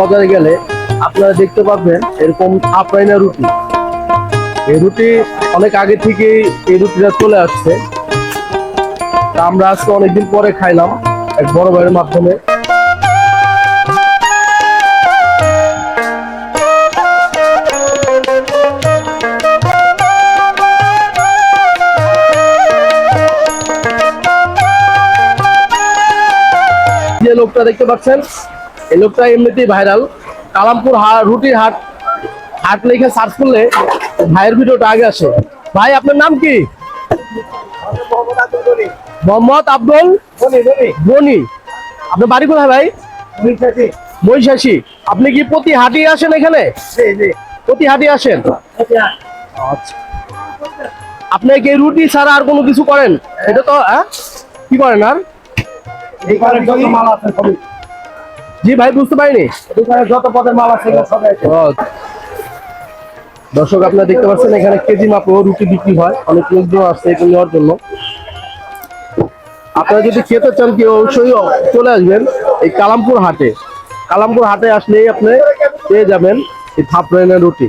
বাজারে গেলে আপনারা দেখতে পাবেন এরকম আপ্রাইনা রুটি। এই রুটি অনেক আগে থেকেই এই রুটিটা চলে আসছে। তা আমরা আজকে অনেকদিন পরে খাইলাম এক বড় ভাইয়ের মাধ্যমে। লোকটা দেখতে পাচ্ছেন এই লোকটা এমনিতেই ভাইরাল কালামপুর রুটির হাট হাট লিখে সার্চ করলে ভাইয়ের ভিডিওটা আগে আসে। ভাই আপনার নাম কি? মোহাম্মদ আব্দুল বনি আপনার বাড়ি কোথায় ভাই? বৈশাখী আপনি কি প্রতি হাটি আসেন এখানে? প্রতি হাটি আসেন? আচ্ছা। আপনি কি রুটি ছাড়া আর কোনো কিছু করেন? এটা তো হ্যাঁ? কি করেন আর? জি ভাই বুঝতে পারিনি। যত পদের মাল আছে দর্শক আপনারা দেখতে পাচ্ছেন এখানে কেজি মাপ রুটি বিক্রি হয়। অনেক লোকজন আসছে এটা নেওয়ার জন্য। আপনারা যদি খেতে চান কি অবশ্যই চলে আসবেন এই কালামপুর হাটে। কালামপুর হাটে আসলেই আপনি পেয়ে যাবেন এই থাপড়াইনা রুটি।